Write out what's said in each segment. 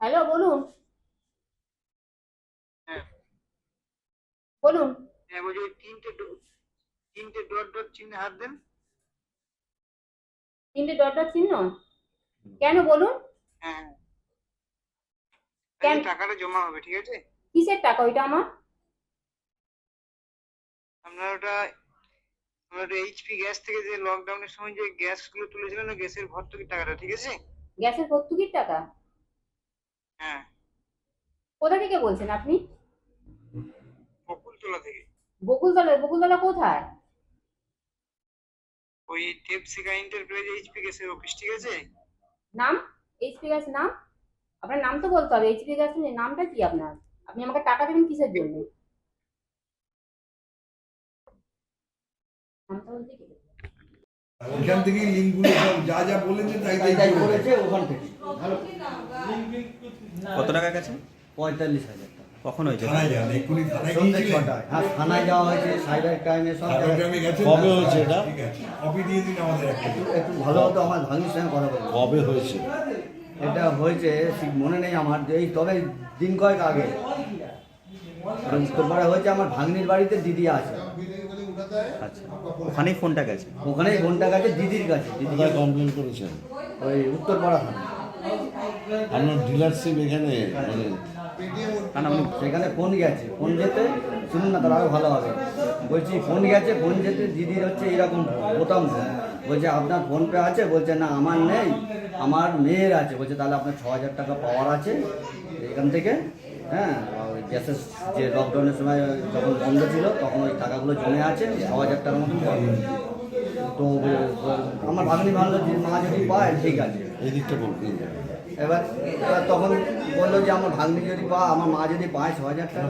Hello বলুন। হ্যাঁ। বলুন। হ্যাঁ বলছি তিনটে তিনটে ডট ডট চিহ্নে হাত দেন। তিনটে ডট ডট চিহ্ন? কেন বলুন? হ্যাঁ। কেন? টাকাটা জমা হবে ঠিক আছে? কিসের টাকা ওইটা আমার? আপনার ওটা ওটা এইচপি গ্যাস থেকে যে লকডাউনের সময় যে গ্যাসগুলো তুলেছিলেন গ্যাসের ভর্তুকির টাকাটা ঠিক আছে? গ্যাসের ভর্তুকির টাকা? হ্যাঁ। কোথা থেকে বলছেন আপনি? বকুলতলা থেকে। বকুলতলা বকুলতলা কোথায়? ওই দেবশিখা এন্টারপ্রাইজ এইচপি গ্যাসের অফিস ঠিক আছে? নাম? এইচপি গ্যাস নাম? আপনার নাম তো বলতে হবে এইচপি গ্যাস নামটা কি আপনার? আপনি আমাকে টাকা দেবেন কিসের জন্য? নামটা বলতে কি? ওইখান থেকে লিঙ্কগুলো সব যা যা বলেছে তাই তাই করেছে। ওখান থেকে। কত টাকা গেছে? পঁয়তাল্লিশ হাজার টাকা। কখন হয়েছে? থানায় যান এক্ষুনি থানায় গিয়েছিলেন হ্যাঁ থানায় যাওয়া হয়েছে সাইবার ক্রাইমে সব কবে হয়েছে এটা? ঠিক আছে। কপি দিয়ে দিন আমাদের একটা। একটু ভালো হতো আমার ভাগ্নির সঙ্গে কথা বলব। কবে হয়েছে? এটা হয়েছে ঠিক মনে নেই আমার এই তবে দিন কয়েক আগে। উত্তরপাড়া হয়েছে আমার ভাগ্নির বাড়িতে দিদি আছে। আচ্ছা ওখানেই ফোনটা গেছে? ওখানেই ফোনটা গেছে দিদির কাছে দিদি। কমপ্লেন করেছেন? ওই উত্তরপাড়া থানা আপনার ডিলারশিপ এখানে মানে কারণ আপনি সেখানে ফোন গেছে। ফোন যেতে শুনুন না তার আরও ভালো হবে। বলছি ফোন গেছে ফোন যেতে দিদির হচ্ছে এরকম বোতাম ফোন। বলছে আপনার ফোন পে আছে? বলছে না আমার নেই আমার মেয়ের আছে। বলছে তাহলে আপনার ছ হাজার টাকা পাওয়ার আছে এখান থেকে হ্যাঁ? গ্যাসের যে লকডাউনের সময় যখন বন্ধ ছিল তখন ওই টাকাগুলো জমে আছে ছ হাজার টাকার পাবেন তো আমার ভাগ্নি ভাবলো যে মা যদি পায় ঠিক আছে। এই দিকটা বলবেন এবার এবার তখন বলল যে আমার ভাগ্নি যদি পা আমার মা যদি পায় ছ হাজার টাকা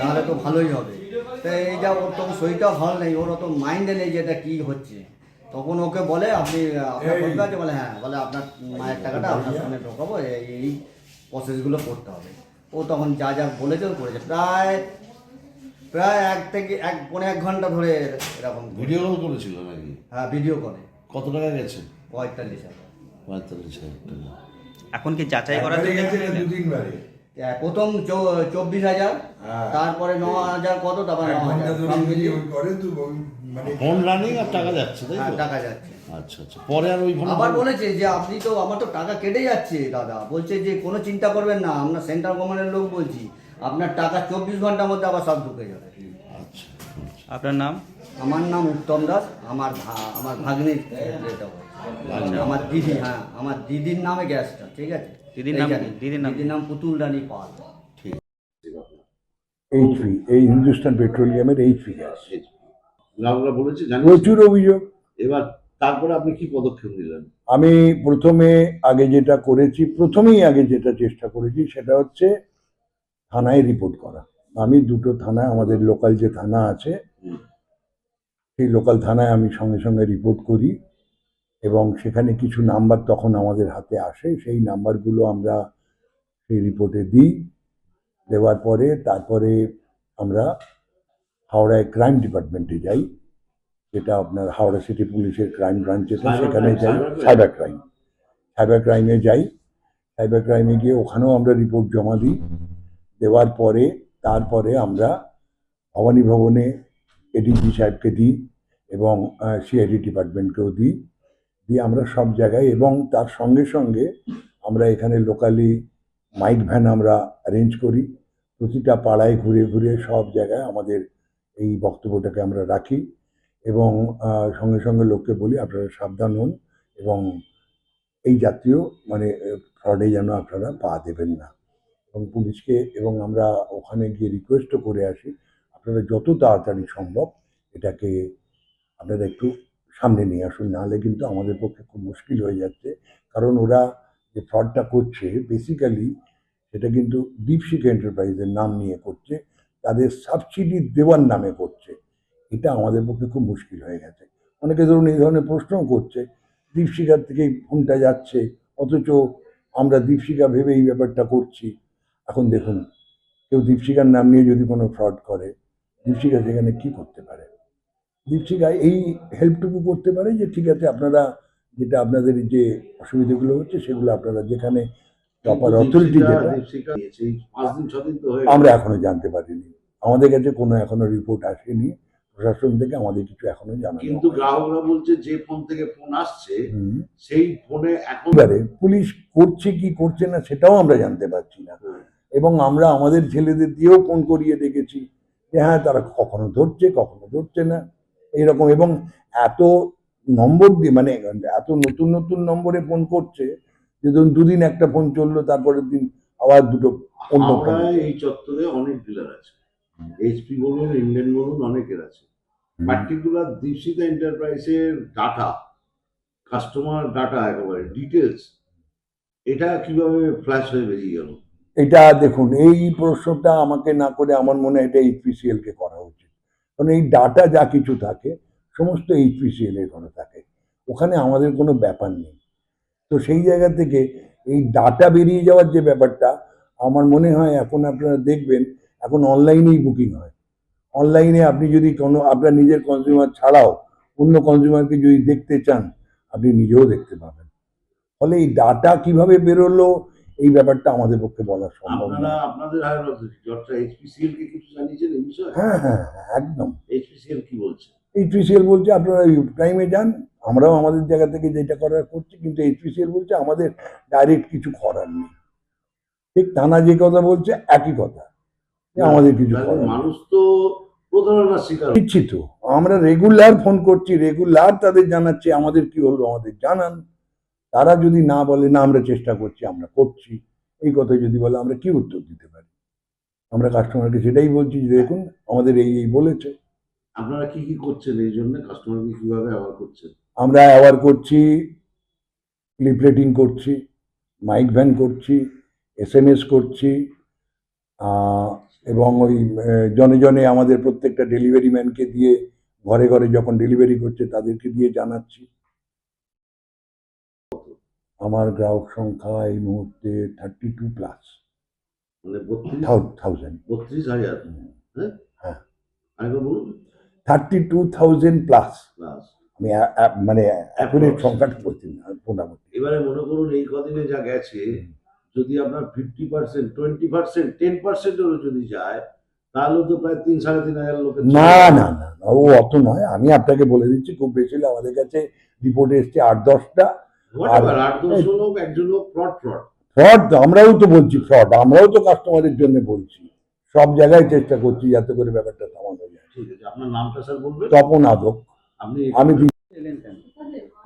তাহলে তো ভালোই হবে। তো এই যা ওর তো সইটাও ভালো নেই ওর অত মাইন্ডে নেই যে এটা কী হচ্ছে। তখন ওকে বলে আপনি আপনার আছে? বলে হ্যাঁ। বলে আপনার মায়ের টাকাটা আপনার সামনে ঢোকাবো এই এই প্রসেসগুলো করতে হবে। ও তখন যা যা বলেছে ও করেছে। প্রায় প্রায় এক থেকে এক পনেরো এক ঘণ্টা ধরে এরকম ভিডিও কল করেছিল নাকি? হ্যাঁ ভিডিও কলে কত টাকা গেছে? পঁয়তাল্লিশ হাজার। পঁয়তাল্লিশ হাজার টাকা। এখন কি যাচাই করা দুদিন জন্য প্রথম চব্বিশ হাজার হ্যাঁ। তারপরে ন হাজার কত তারপরে ন হাজার। ওই মানে ফোন রানিং আর টাকা যাচ্ছে তাই হ্যাঁ, টাকা যাচ্ছে। আচ্ছা আচ্ছা। পরে আর ওই আবার বলেছে যে আপনি তো আমার তো টাকা কেটে যাচ্ছে দাদা। বলছে যে কোনো চিন্তা করবেন না আমরা সেন্ট্রাল গভর্নমেন্টের লোক বলছি। আপনার টাকা চব্বিশ ঘণ্টার মধ্যে আবার সব ঢুকে যাবে। আচ্ছা আপনার নাম? আমার নাম উত্তম দাস আমার ভা- আমার ভাগ্নির আমার দিদি হ্যাঁ আমার দিদির নামে গ্যাসটা ঠিক আছে? দিদির নাম দিদির নাম দিদির নাম পুতুল রানী পাল। এইচপি এই হিন্দুস্তান পেট্রোলিয়ামের এইচপি গ্যাস গ্রাহকরা বলেছে জানি প্রচুর অভিযোগ। এবার তারপরে আপনি কি পদক্ষেপ নিলেন? আমি প্রথমে আগে যেটা করেছি প্রথমেই আগে যেটা চেষ্টা করেছি সেটা হচ্ছে থানায় রিপোর্ট করা। আমি দুটো থানায় আমাদের লোকাল যে থানা আছে সেই লোকাল থানায় আমি সঙ্গে সঙ্গে রিপোর্ট করি। এবং সেখানে কিছু নাম্বার তখন আমাদের হাতে আসে। সেই নাম্বারগুলো আমরা সেই রিপোর্টে দিই। দেওয়ার পরে তারপরে আমরা হাওড়ায় ক্রাইম ডিপার্টমেন্টে যাই। যেটা আপনার হাওড়া সিটি পুলিশের ক্রাইম Cyber সেখানে যাই। সাইবার ক্রাইম সাইবার ক্রাইমে যাই। সাইবার ক্রাইমে গিয়ে ওখানেও আমরা রিপোর্ট জমা দিই। দেওয়ার পরে তারপরে আমরা ভবানী ভবনে এডিজি সাহেবকে দিই এবং সিআইডি ডিপার্টমেন্টকেও দিই। দিয়ে আমরা সব জায়গায় এবং তার সঙ্গে সঙ্গে আমরা এখানে লোকালি মাইক ভ্যান আমরা অ্যারেঞ্জ করি। প্রতিটা পাড়ায় ঘুরে ঘুরে সব জায়গায় আমাদের এই বক্তব্যটাকে আমরা রাখি এবং সঙ্গে সঙ্গে লোককে বলি আপনারা সাবধান হন এবং এই জাতীয় মানে ফ্রডে যেন আপনারা পা দেবেন না। এবং পুলিশকে এবং আমরা ওখানে গিয়ে রিকোয়েস্টও করে আসি। আপনারা যত তাড়াতাড়ি সম্ভব এটাকে, আপনারা একটু সামনে নিয়ে আসুন, নাহলে কিন্তু আমাদের পক্ষে খুব মুশকিল হয়ে যাচ্ছে। কারণ ওরা যে ফ্রডটা করছে বেসিক্যালি সেটা কিন্তু দীপশিকা এন্টারপ্রাইজের নাম নিয়ে করছে, তাদের সাবসিডি দেওয়ার নামে করছে। এটা আমাদের পক্ষে খুব মুশকিল হয়ে গেছে। অনেকে ধরুন এই ধরনের প্রশ্নও করছে দীপশিকার থেকেই ফোনটা যাচ্ছে, অথচ আমরা দীপশিখা ভেবে এই ব্যাপারটা করছি। এখন দেখুন, কেউ দীপশিখার নাম নিয়ে যদি কোনো ফ্রড করে দীপশিখা সেখানে কি করতে পারে? দীপশিকা এই হেল্পটুকু করতে পারে যে ঠিক আছে আপনারা যেটা আপনাদের যে অসুবিধাগুলো হচ্ছে সেগুলো আপনারা যেখানে প্রপার অথরিটি আমরা এখনও জানতে পারিনি। আমাদের কাছে কোনো এখনও রিপোর্ট আসেনি। প্রশাসন থেকে আমাদের কিছু এখনও জানা কিন্তু গ্রাহকরা বলছে যে ফোন থেকে ফোন আসছে সেই ফোনে এখন পুলিশ করছে কি করছে না সেটাও আমরা জানতে পারছি না। এবং আমরা আমাদের ছেলেদের দিয়েও ফোন করিয়ে দেখেছি যে হ্যাঁ তারা কখনো ধরছে কখনো ধরছে না। এইরকম এবং এত নম্বর দিয়ে মানে এত নতুন নতুন নম্বরে ফোন করছে যে ধরুন দুদিন একটা ফোন চলল তারপরের দিন আবার দুটো অন্য এই চত্বরে অনেক ডিলার আছে। এইচপি বলুন ইন্ডিয়ান বলুন অনেকের আছে। পার্টিকুলার দীপশিতা এন্টারপ্রাইজের ডাটা কাস্টমার ডাটা একেবারে ডিটেলস এটা কীভাবে ফ্ল্যাশ হয়ে বেরিয়ে গেল? এটা দেখুন এই প্রশ্নটা আমাকে না করে আমার মনে হয় এটা এইচপিসিএল কে করা উচিত। কারণ এই ডাটা যা কিছু থাকে, সমস্ত এইচপিসিএল এর ঘরে থাকে। ওখানে আমাদের কোনো ব্যাপার নেই। তো সেই জায়গা থেকে এই ডাটা বেরিয়ে যাওয়ার যে ব্যাপারটা, আমার মনে হয় এখন আপনারা দেখবেন, এখন অনলাইনেই বুকিং হয়। অনলাইনে আপনি যদি কোনো, আপনার নিজের কনজিউমার ছাড়াও অন্য কনজিউমারকে যদি দেখতে চান, আপনি নিজেও দেখতে পাবেন। ফলে এই ডাটা কীভাবে বেরোলো এই ব্যাপারটা আমাদের পক্ষে বলা সম্ভব আপনারা না আপনাদের অথরিটি এইচপিসিএল কে কিছু জানিয়েছেন এই বিষয়ে? হ্যাঁ হ্যাঁ হ্যাঁ, একদম। এইচপিসিএল কি বলছে? এইচপিসিএল বলছে আপনারা টাইমে যান আমরাও আমাদের জায়গা থেকে যেটা করার করছি কিন্তু এইচপিসিএল বলছে আমাদের ডাইরেক্ট কিছু করার নেই। ঠিক থানা যে কথা বলছে একই কথা। আমাদের কিছু। মানুষ তো প্রতারণার শিকার আমরা রেগুলার ফোন করছি রেগুলার তাদের জানাচ্ছি আমাদের কি হলো আমাদের জানান। তারা যদি না বলে না আমরা চেষ্টা করছি আমরা করছি। এই কথা যদি বলে আমরা কি উত্তর দিতে পারি? আমরা কাস্টমারকে সেটাই বলছি যে দেখুন আমাদের এই এই বলেছে। আপনারা কি কি করছেন এই জন্য? কাস্টমারকে কীভাবে ব্যবহার করছেন? আমরা অ্যাওয়ার করছি লিফলেটিং করছি মাইক ভ্যান করছি এস এম এস করছি এবং ওই জনে জনে আমাদের প্রত্যেকটা ডেলিভারি ম্যানকে দিয়ে ঘরে ঘরে যখন ডেলিভারি করছে তাদেরকে দিয়ে জানাচ্ছি। আমার গ্রাহক সংখ্যা এই মুহূর্তে থার্টি টু প্লাস মানে থাউজেন্ড বত্রিশ হাজার? হ্যাঁ? হ্যাঁ। বলুন। থার্টি টু থাউজেন্ড প্লাস আমি মানে অ্যাকুরেট সংখ্যাটা বলছি না মোটামুটি। এবারে মনে করুন এই কদিনে যা গেছে যদি আপনার fifty percent twenty percent ten পার্সেন্টেরও যদি যায় তাহলে তো প্রায় তিন সাড়ে তিন হাজার লোকের না না না, ও অত নয়। আমি আপনাকে বলে দিচ্ছি খুব বেশি হলে আমাদের কাছে রিপোর্ট এসছে আট দশটা। ফ্রড আমরাও তো বলছি ফ্রড আমরাও তো কাস্টমারের জন্য বলছি। সব জায়গায় চেষ্টা করছি যাতে করে ব্যাপারটা থামানো যায়। আপনার নামটা স্যার বলবেন? তপন আদক। আমি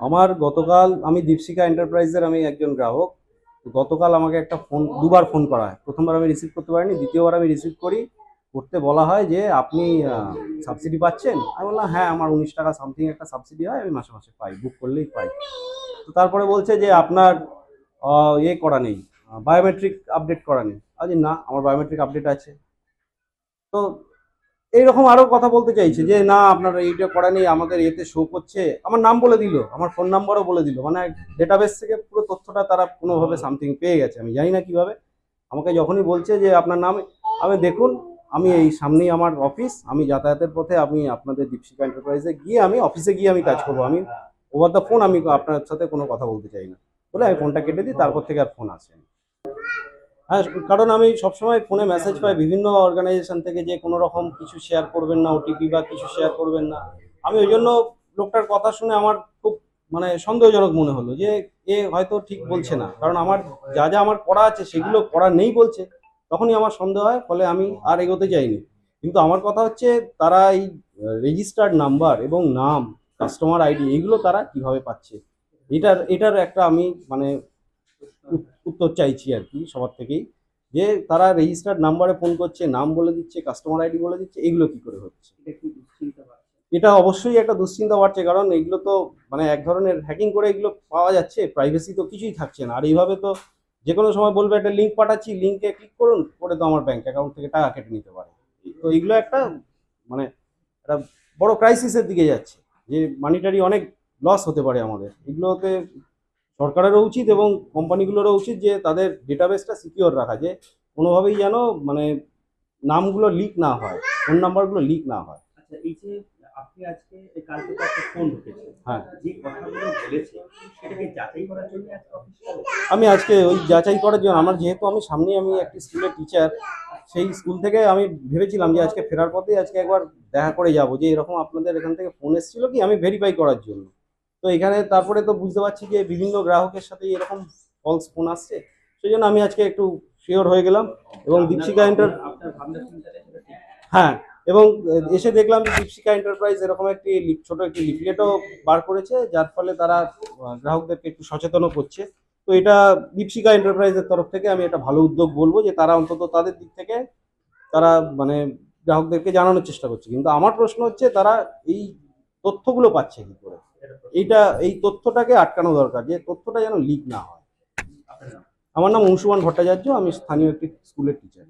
আমার গতকাল আমি দীপশিকা এন্টারপ্রাইজের আমি একজন গ্রাহক। তো গতকাল আমাকে একটা ফোন দুবার ফোন করা হয়। প্রথমবার আমি রিসিভ করতে পারিনি দ্বিতীয়বার আমি রিসিভ করি। করতে বলা হয় যে আপনি সাবসিডি পাচ্ছেন? আমি বললাম হ্যাঁ আমার উনিশ টাকা সামথিং একটা সাবসিডি হয় আমি মাসে মাসে পাই বুক করলেই পাই। তারপরে বলছে যে আপনার ইয়ে করা নেই বায়োমেট্রিক আপডেট করা নেই। আজ না আমার বায়োমেট্রিক আপডেট আছে। তো এইরকম আরও কথা বলতে চাইছে যে না আপনার এইটা করা নেই আমাদের এতে শো করছে। আমার নাম বলে দিল আমার ফোন নাম্বারও বলে দিল। মানে ডেটাবেস থেকে পুরো তথ্যটা তারা কোনোভাবে সামথিং পেয়ে গেছে। আমি জানি না কীভাবে। আমাকে যখনই বলছে যে আপনার নাম আমি দেখুন আমি এই সামনেই আমার অফিস আমি যাতায়াতের পথে আমি আপনাদের দীপশিকা এন্টারপ্রাইজে গিয়ে আমি অফিসে গিয়ে আমি কাজ করব। আমি ওভার দ্য ফোন আমি আপনার সাথে কোনো কথা বলতে চাই না। বলে আমি ফোনটা কেটে দিই, তারপর থেকে আর ফোন আসে হ্যাঁ কারণ আমি সবসময় ফোনে মেসেজ পাই বিভিন্ন অর্গানাইজেশন থেকে যে কোনো রকম কিছু শেয়ার করবেন না ওটিপি বা কিছু শেয়ার করবেন না। আমি ওই জন্য লোকটার কথা শুনে আমার খুব মানে সন্দেহজনক মনে হলো যে এ হয়তো ঠিক বলছে না। কারণ আমার যা যা আমার করা আছে সেগুলো করা নেই বলছে। তখনই আমার সন্দেহ হয়, ফলে আমি আর এগোতে যাইনি। কিন্তু আমার কথা হচ্ছে তারা এই রেজিস্টার্ড নাম্বার এবং নাম কাস্টমার আইডি এগুলো তারা কীভাবে পাচ্ছে? এটার এটার একটা আমি মানে উত্তর চাইছি আর কি সবার থেকেই। যে তারা রেজিস্টার্ড নাম্বারে ফোন করছে নাম বলে দিচ্ছে কাস্টমার আইডি বলে দিচ্ছে এগুলো কি করে হচ্ছে? এটা অবশ্যই একটা দুশ্চিন্তা বাড়ছে কারণ এগুলো তো মানে এক ধরনের হ্যাকিং করে এগুলো পাওয়া যাচ্ছে প্রাইভেসি তো কিছুই থাকছে না। আর এইভাবে তো যে কোনো সময় বলবে একটা লিঙ্ক পাঠাচ্ছি লিঙ্কে ক্লিক করুন করে তো আমার ব্যাংক অ্যাকাউন্ট থেকে টাকা কেটে নিতে পারে। তো এগুলো একটা মানে একটা বড় ক্রাইসিসের দিকে যাচ্ছে। যে মানিটারি অনেক লস হতে পারে আমাদের। এগুলোতে সরকারেরও উচিত এবং কোম্পানিগুলোরও উচিত যে তাদের ডেটাবেসটা সিকিওর রাখা যে কোনোভাবেই যেন মানে নামগুলো লিক না হয় ফোন নাম্বারগুলো লিক না হয়। আচ্ছা এই যে আপনি আজকে কালকে একটা ফোন ঢুকেছে হ্যাঁ। যে কথাগুলো বলেছে সেটাকে যাচাই করার জন্য আমি আজকে ওই যাচাই করার জন্য আমার যেহেতু আমি সামনে আমি একটি স্কুলের টিচার সেই স্কুল থেকে আমি ভেবেছিলাম যে আজকে ফেরার পথে আজকে একবার দেখা করে যাব যে এরকম আপনাদের এখান থেকে ফোন এসেছিল কি আমি ভেরিফাই করার জন্য। তো এখানে তারপরে তো বুঝতে পারছি যে বিভিন্ন গ্রাহকের সাথে এরকম ফলস ফোন আসছে। সেই জন্য আমি আজকে একটু শিওর হয়ে গেলাম এবং দীপশিকা এন্টার হ্যাঁ এবং এসে দেখলাম যে দীপশিকা এন্টারপ্রাইজ এরকম একটি ছোট একটি লিফলেটও বার করেছে যার ফলে তারা গ্রাহকদেরকে একটু সচেতনও করছে। তো এটা দীপশিকা এন্টারপ্রাইজের তরফ থেকে আমি এটা ভালো উদ্যোগ বলব যে তারা অন্তত তাদের দিক থেকে তারা মানে গ্রাহকদেরকে জানানোর চেষ্টা করছে। কিন্তু আমার প্রশ্ন হচ্ছে তারা এই তথ্যগুলো পাচ্ছে কি করে? এইটা এই তথ্যটাকে আটকানো দরকার যে তথ্যটা যেন লিক না হয়। আমার নাম অংশুমান ভট্টাচার্য আমি স্থানীয় একটি স্কুলের টিচার